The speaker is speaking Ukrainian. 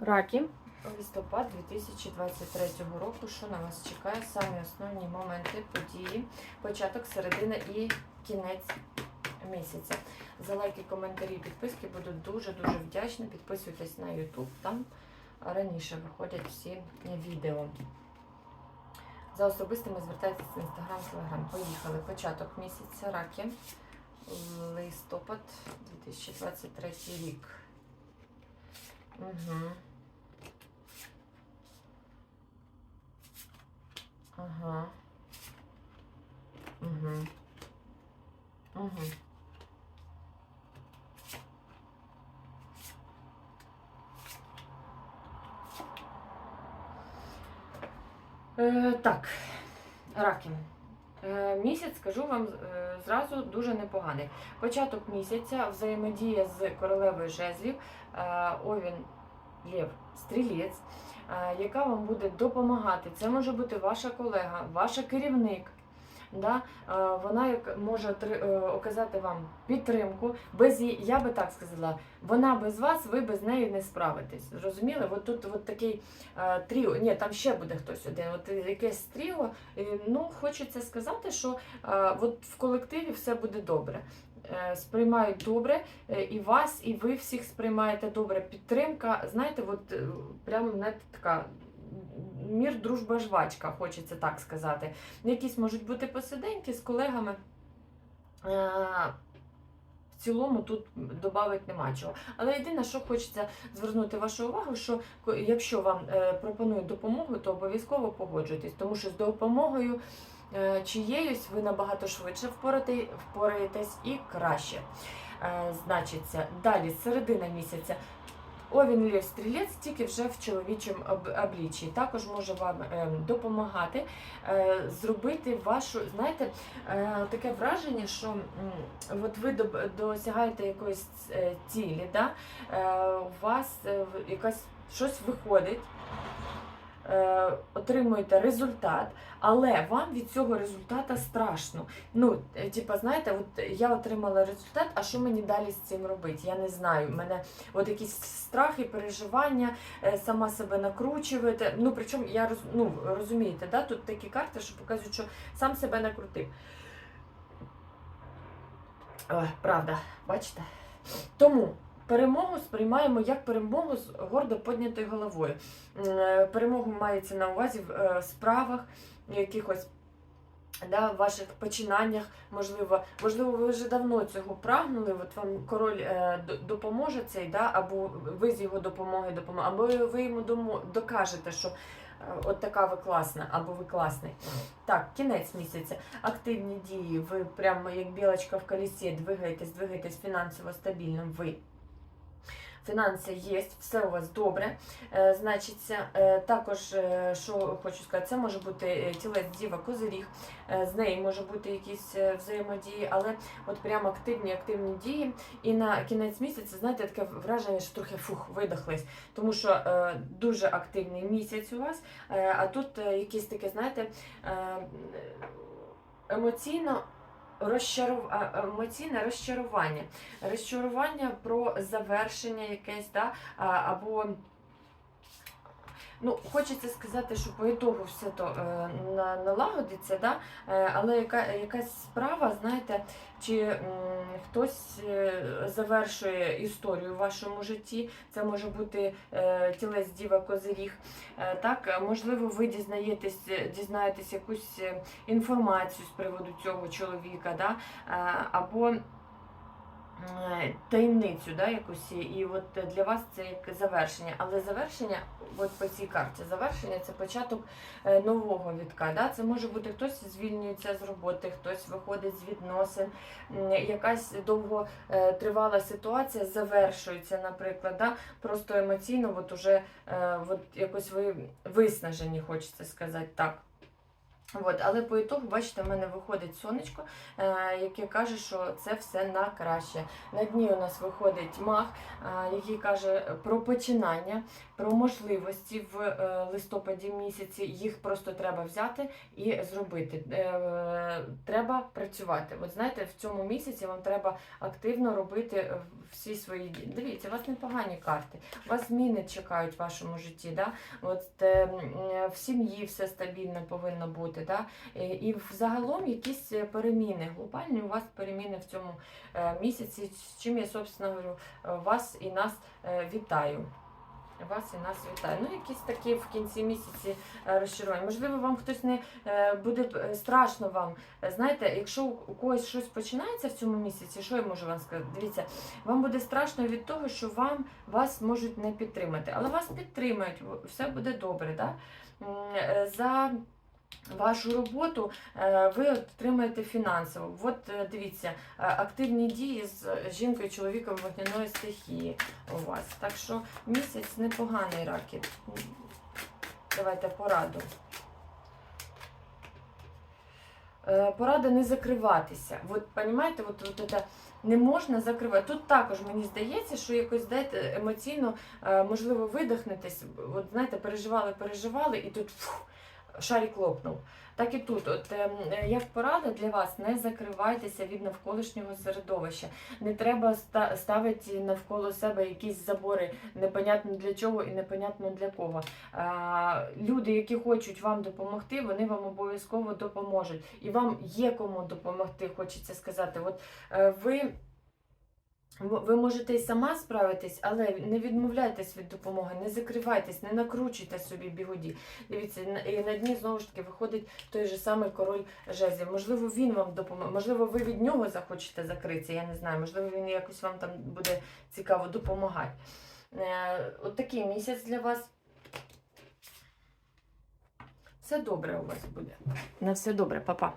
Раки. Листопад 2023 року. Що на вас чекає? Самі основні моменти, події, початок, середина і кінець місяця. За лайки, коментарі, підписки буду дуже-дуже вдячна. Підписуйтесь на YouTube, там раніше виходять всі відео. За особистими звертайтеся в Instagram, Telegram. Поїхали. Початок місяця раки. Листопад 2023 рік. Угу. Ага. Угу. Угу. Е, так, раки. Е, місяць, скажу вам е, зразу, дуже непоганий. Початок місяця, взаємодія з королевою жезлів, е, Овін Лєв Стрілець, яка вам буде допомагати. Це може бути ваша колега, ваш керівник. Да? Е, Вона може е, оказати вам підтримку. Без її, я би так сказала, вона без вас, ви без неї не справитесь. Зрозуміли? От тут от такий е, тріо. Ні, там ще буде хтось один. От якесь тріо. Ну, хочеться сказати, що от в колективі все буде добре. Сприймають добре і вас, і ви всіх сприймаєте добре. Підтримка, знаєте, от прямо знаєте, така. Мір, дружба, жвачка, хочеться так сказати. Якісь можуть бути посиденьки з колегами. Е, В цілому тут додати нема чого. Але єдине, що хочеться звернути вашу увагу, що якщо вам е, пропонують допомогу, то обов'язково погоджуйтесь, тому що з допомогою е, чиєюсь ви набагато швидше впораєтесь і краще. Значиться, далі середина місяця. Овін Стрілець тільки вже в чоловічому об- обличчі. Також може вам е, допомагати е, зробити вашу, знаєте, е, таке враження, що от ви досягаєте якоїсь цілі, да? у вас якась щось виходить. Е, Отримуєте результат, але вам від цього результата страшно. Ну, е, типа, знаєте, от я отримала результат, а що мені далі з цим робити? Я не знаю. У мене от якісь страхи, переживання, е, сама себе накручуєте. Ну, причому я ну, розумієте, да? тут такі карти, що показують, що сам себе накрутив. Ой, правда, бачите? Тому перемогу сприймаємо як перемогу з гордо піднятою головою. Е, Перемогу мається на увазі в е, справах, якихось да, ваших починаннях, можливо, можливо, ви вже давно цього прагнули. От вам король е, допоможе цей, да, або ви з його допомоги допоможете, або ви йому докажете, що от така ви класна, або ви класний. Так, кінець місяця. Активні дії. Ви прямо як білочка в колесі двигаєтесь, двигаєтесь фінансово стабільно. Ви. Фінанси є, все у вас добре. Е, значиться, е, також, е, що хочу сказати, це може бути тілець діва козиріг, з нею може бути якісь взаємодії, але от прямо активні активні дії. І на кінець місяця, знаєте, таке враження, що трохи фух, видохлись, тому що дуже активний місяць у вас, а тут якісь таке, знаєте, емоційно. Розчаров... а, емоційне розчарування. Розчарування про завершення якесь, да? або ну, хочеться сказати, що по ітогу все то е, на- налагодиться, да? е, але яка, якась справа, знаєте, чи м, хтось е, завершує історію в вашому житті, це може бути е, тілець діва козиріг. Е, так, можливо, ви дізнаєтесь, дізнаєтесь якусь е, інформацію з приводу цього чоловіка, да? е, або е, таємницю да, якусь, і от для вас це як завершення. Але завершення, от по цій карті, завершення це початок е, нового вітка. Да? Це може бути хтось звільнюється з роботи, хтось виходить з відносин, якась довго е, ситуація завершується, наприклад. Да? Просто емоційно, от уже е, от якось ви виснажені, хочеться сказати так. От, але по ітогу, бачите, в мене виходить сонечко, е, яке каже, що це все на краще. На дні у нас виходить мах, е, який каже про починання, про можливості в е, листопаді місяці. Їх просто треба взяти і зробити. Е, треба працювати. От знаєте, в цьому місяці вам треба активно робити е, всі свої дії. Дивіться, у вас непогані карти, у вас зміни чекають в вашому житті. Да? От е, е, в сім'ї все стабільно повинно бути. Да? Е, І взагалом якісь е, переміни, глобальні у вас переміни в цьому е, місяці, з чим я, собственно говорю, вас і нас вітаю. Вас і нас вітаю. Ну, якісь такі в кінці місяці розчарування. Можливо, вам хтось не буде страшно вам. Знаєте, якщо у когось щось починається в цьому місяці, що я можу вам сказати? Дивіться, вам буде страшно від того, що вам вас можуть не підтримати, але вас підтримають, все буде добре. Да? За вашу роботу е, ви отримаєте фінансово. От е, дивіться, е, активні дії з жінкою, чоловіком вогняної стихії у вас. Так що місяць непоганий ракет. Давайте пораду. Порада не закриватися. От, понимаєте, от, от це не можна закривати. Тут також мені здається, що якось дайте емоційно, можливо, видихнетесь. От знаєте, переживали, переживали, і тут фух, шарик лопнув. Так і тут, от ем, е, як порада для вас, не закривайтеся від навколишнього середовища. Не треба ставити навколо себе якісь забори, непонятно для чого і непонятно для кого. Люди, які хочуть вам допомогти, вони вам обов'язково допоможуть. І вам є кому допомогти, хочеться сказати. От е, ви. Ви можете і сама справитись, але не відмовляйтесь від допомоги, не закривайтесь, не накручуйте собі бігоді. Дивіться, і на дні знову ж таки виходить той же самий король жезлів. Можливо, він вам допоможе, можливо, ви від нього захочете закритися, я не знаю, можливо, він якось вам там буде цікаво допомагати. Е, от такий місяць для вас. Все добре у вас буде. На все добре, папа.